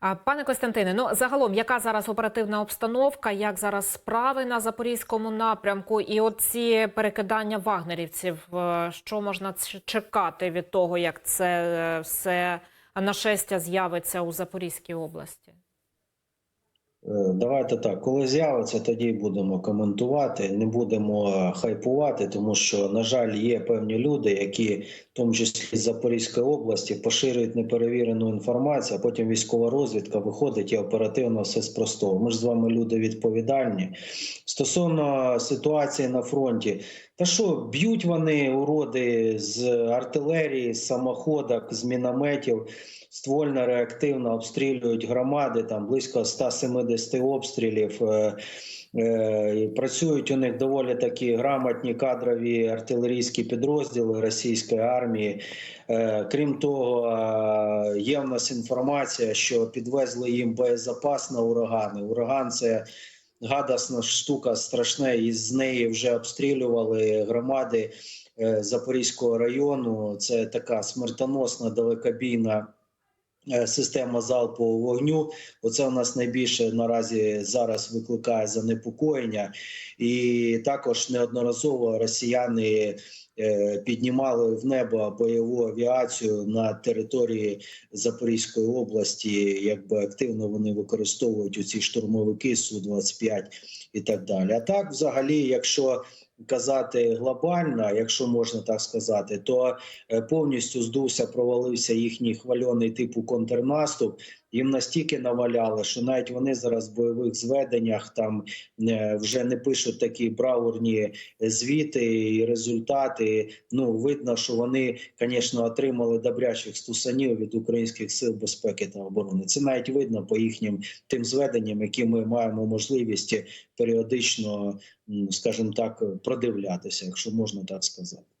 Пане Костянтине, ну загалом, яка зараз оперативна обстановка, як зараз справи на запорізькому напрямку, і оці перекидання вагнерівців, е, що можна чекати від того, як це е, все нашестя з'явиться у Запорізькій області? Е, Давайте так, коли з'явиться, тоді будемо коментувати. Не будемо хайпувати, тому що, на жаль, є певні люди, які, в тому числі з Запорізької області, поширюють неперевірену інформацію, а потім військова розвідка виходить і оперативно все спростовує. Ми ж з вами люди відповідальні. Стосовно ситуації на фронті, та що б'ють вони уроди з артилерії, з самоходок, з мінометів ствольно реактивно обстрілюють громади, там близько 170 обстрілів. Е, е, Працюють у них доволі такі грамотні кадрові артилерійські підрозділи російської армії. Е, Крім того, є в нас інформація, що підвезли їм боєзапас на урагани. Ураган це гадасна штука страшна, і з неї вже обстрілювали громади Запорізького району. Це така смертоносна далекобійна система залпового вогню. Оце у нас найбільше наразі зараз викликає занепокоєння, і також неодноразово росіяни. е, Піднімали в небо бойову авіацію на території Запорізької області, якби активно вони використовують ці штурмовики су 25 і так далі. А так, взагалі, якщо казати глобально, якщо можна так сказати, то е, повністю здувся, провалився їхній хвальоний типу контрнаступ. Їм настільки наваляли, що навіть вони зараз в бойових зведеннях там е, вже не пишуть такі браурні звіти і результати. Ну видно, що вони, звісно, отримали добрячих стусанів від українських сил безпеки та оборони. Це навіть видно по їхнім тим зведенням, які ми маємо можливість періодично, скажімо так, продивлятися, якщо можна так сказати.